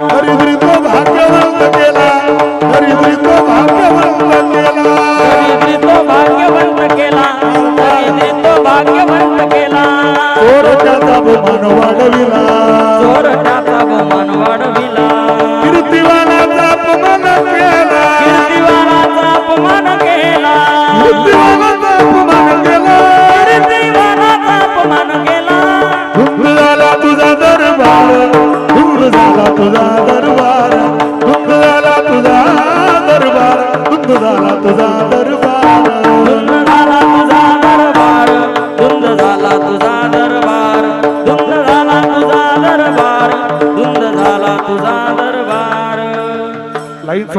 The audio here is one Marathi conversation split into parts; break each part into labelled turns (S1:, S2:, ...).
S1: हरिभरी तो भाग्यवंत केला. हरिभरी तो भाग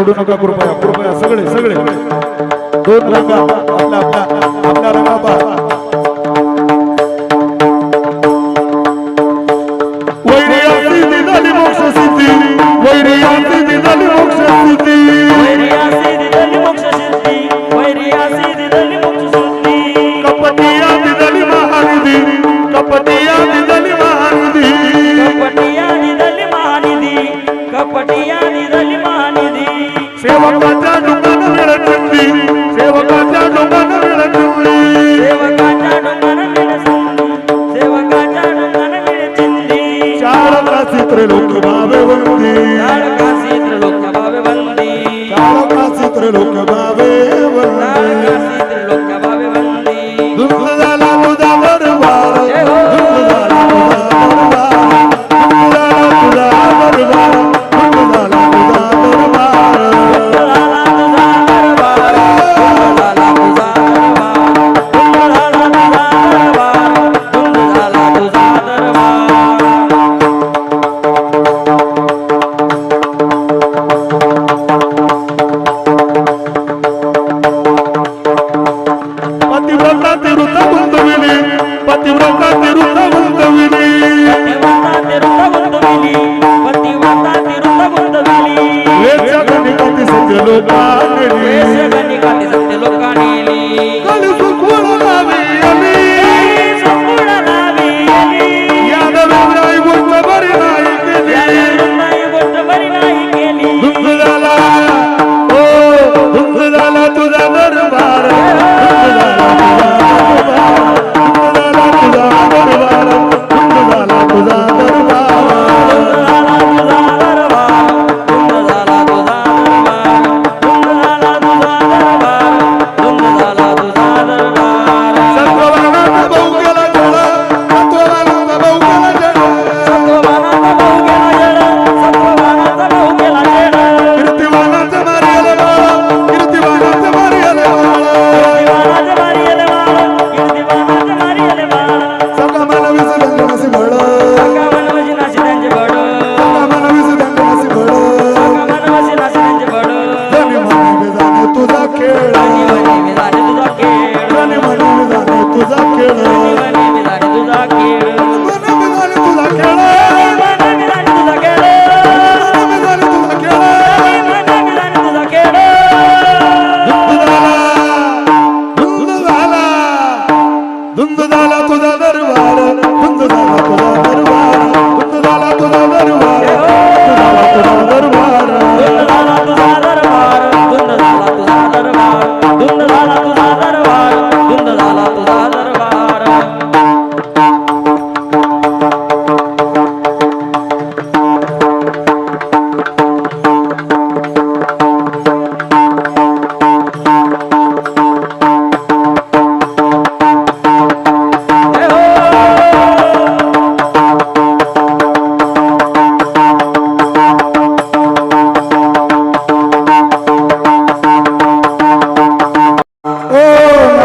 S1: सोडू नका कृपया
S2: el otro va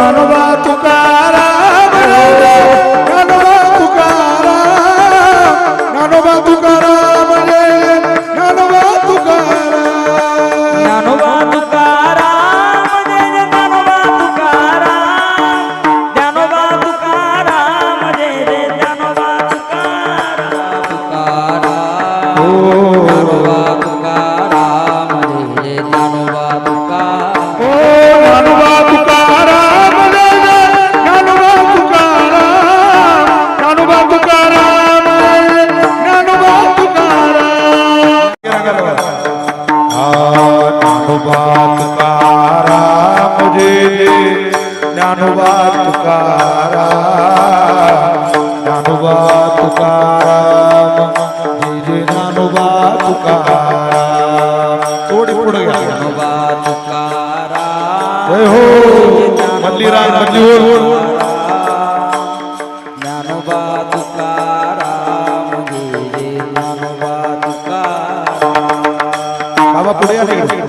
S2: কানবা তুকারা কানবা তুকারা কানবা তুকারা
S1: Oh, Dnyanoba Tukaram Dnyanoba Tukaram जय जय ज्ञानोबा तुकाराम थोडी पुढे घ्या
S2: ज्ञानोबा तुकाराम
S1: जय हो मधली राग हो
S2: ज्ञानोबा तुकाराम जय जय ज्ञानोबा तुकाराम
S1: बाबा पुढे या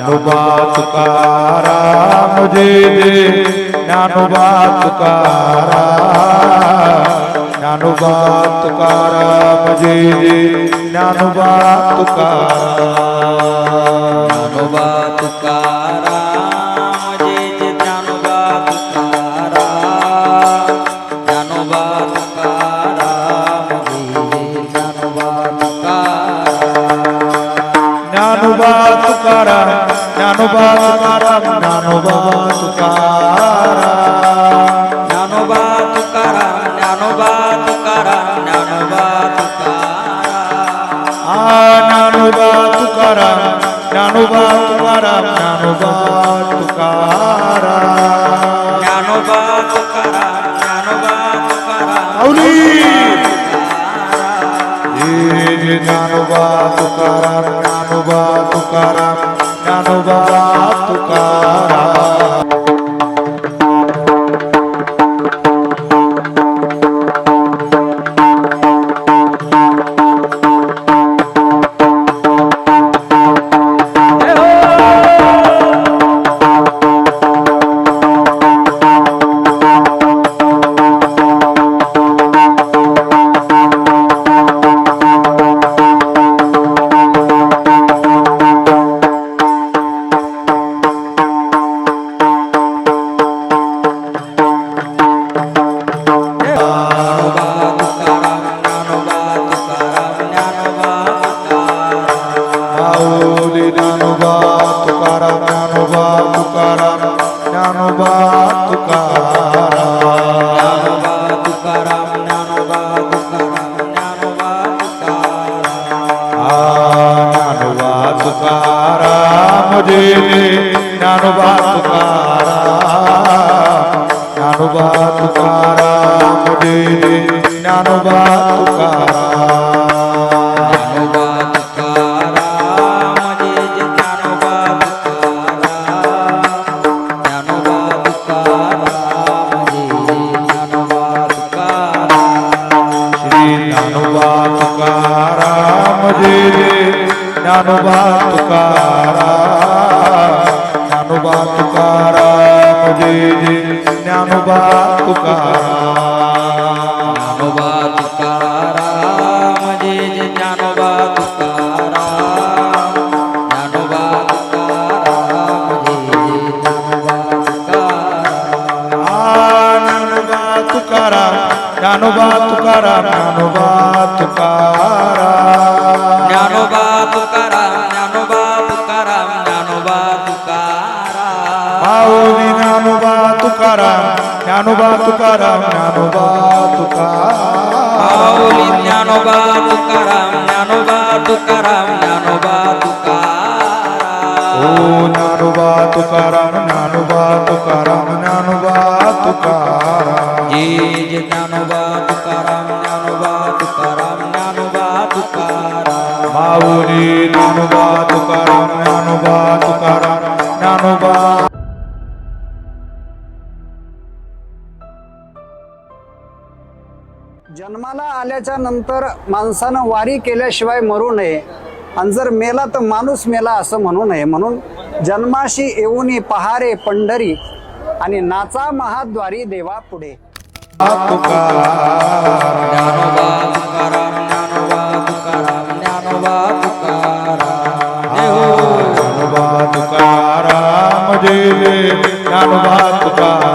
S1: ज्ञानोबा तुकाराम जय जय ज्ञानोबा तुकाराम ज्ञानोबा तुकाराम जय जय ज्ञानोबा तुकाराम।
S2: ज्ञानोबा तुकाराम जय जय ज्ञानोबा तुकाराम। ज्ञानोबा तुकाराम जय जय ज्ञानोबा तुकाराम।
S1: ज्ञानोबा तुकाराम ज्ञानोबा तुकाराम ज्ञानोबा तुकाराम
S2: ज्ञानोबा तुकाराम ज्ञानोबा तुकाराम ज्ञानोबा तुकाराम
S1: आ ज्ञानोबा तुकाराम ज्ञानोबा तुकाराम ज्ञानोबा तुकाराम
S2: ज्ञानोबा तुकाराम ज्ञानोबा तुकाराम
S1: माऊली जय जय ज्ञानोबा तुकाराम ज्ञानोबा तुकाराम ज्ञानोबा तुकाराम
S2: ज्ञानोबा तुकाराम ज्ञानोबा तुकाराम ज्ञानोबा तुकाराम
S1: ज्ञानोबा तुकाराम आ ज्ञानोबा तुकाराम जय जय ज्ञानोबा तुकाराम ज्ञानोबा तुकाराम जय जय ज्ञानोबा तुकाराम
S2: तुकाराम जय जय ज्ञानोबा तुकाराम ज्ञानोबा तुकाराम जय जय ज्ञानोबा तुकाराम
S1: ज्ञानोबा तुकाराम जय जय ज्ञानोबा तुकाराम आ ज्ञानोबा तुकाराम ज्ञानोबा तुकाराम ज्ञानोबा तुकाराम
S2: ज्ञानोबा तुकाराम ज्ञानोबा तुकाराम ज्ञानोबा
S1: माऊली तुकाराम ज्ञानोबा तुकाराम ज्ञानोबा तुकाराम
S2: ज्ञानोबा
S1: ओ
S2: तुकाराम
S1: ज्ञानोबा तुकाराम ज्ञानोबा तुकाराम ज्ञानोबा तुकाराम
S2: जय जय ज्ञानोबा तुकाराम ज्ञानोबा तुकाराम ज्ञानोबा तुकाराम
S1: माऊली ज्ञानोबा तुकाराम ज्ञानोबा तुकाराम ज्ञानोबा
S3: आल्याच्यानंतर माणसानं वारी केल्याशिवाय मरू नये. आणि जर मेला तर माणूस मेला असं म्हणू नये. म्हणून जन्माशी येऊनी पहारे पंढरी आणि नाचा महाद्वारी देवा पुढे.
S1: तुकाराम.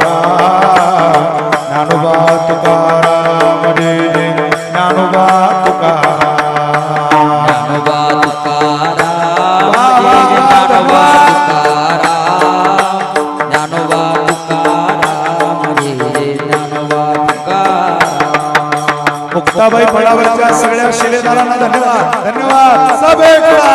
S1: धन्यवाद धन्यवाद. सब एकदा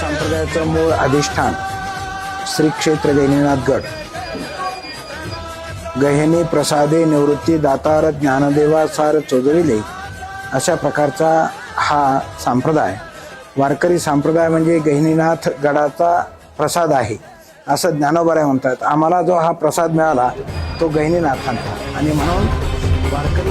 S1: संप्रदायाचं मूळ
S4: अधिष्ठान श्री क्षेत्र गहिनीनाथ गड गहिनी प्रसादे निवृत्ती दातार ज्ञानदेवा सार चौधरीले अशा प्रकारचा हा संप्रदाय. वारकरी संप्रदाय म्हणजे गहिनीनाथ गडाचा प्रसाद आहे असं ज्ञानोबराय म्हणतात. आम्हाला जो हा प्रसाद मिळाला तो गहिनीनाथांचा आणि म्हणून वारकरी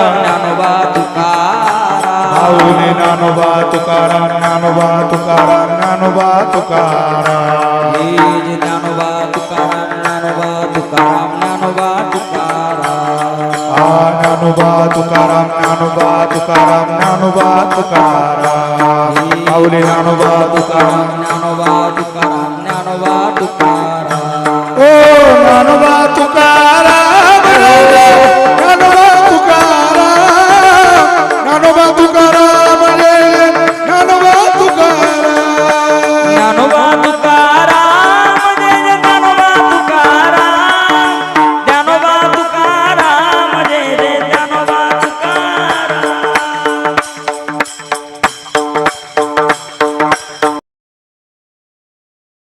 S2: तुकाराम ज्ञानोबा तुकाराम
S1: माऊली ज्ञानोबा तुकाराम ज्ञानोबा तुकाराम ज्ञानोबा तुकाराम
S2: हे जे ज्ञानोबा तुकाराम ज्ञानोबा तुकाराम ज्ञानोबा तुकाराम
S1: आ ज्ञानोबा तुकाराम ज्ञानोबा तुकाराम ज्ञानोबा तुकाराम माऊली ज्ञानोबा तुकाराम
S2: ज्ञानोबा तुकाराम ज्ञानोबा तुकाराम
S1: ओ ज्ञानोबा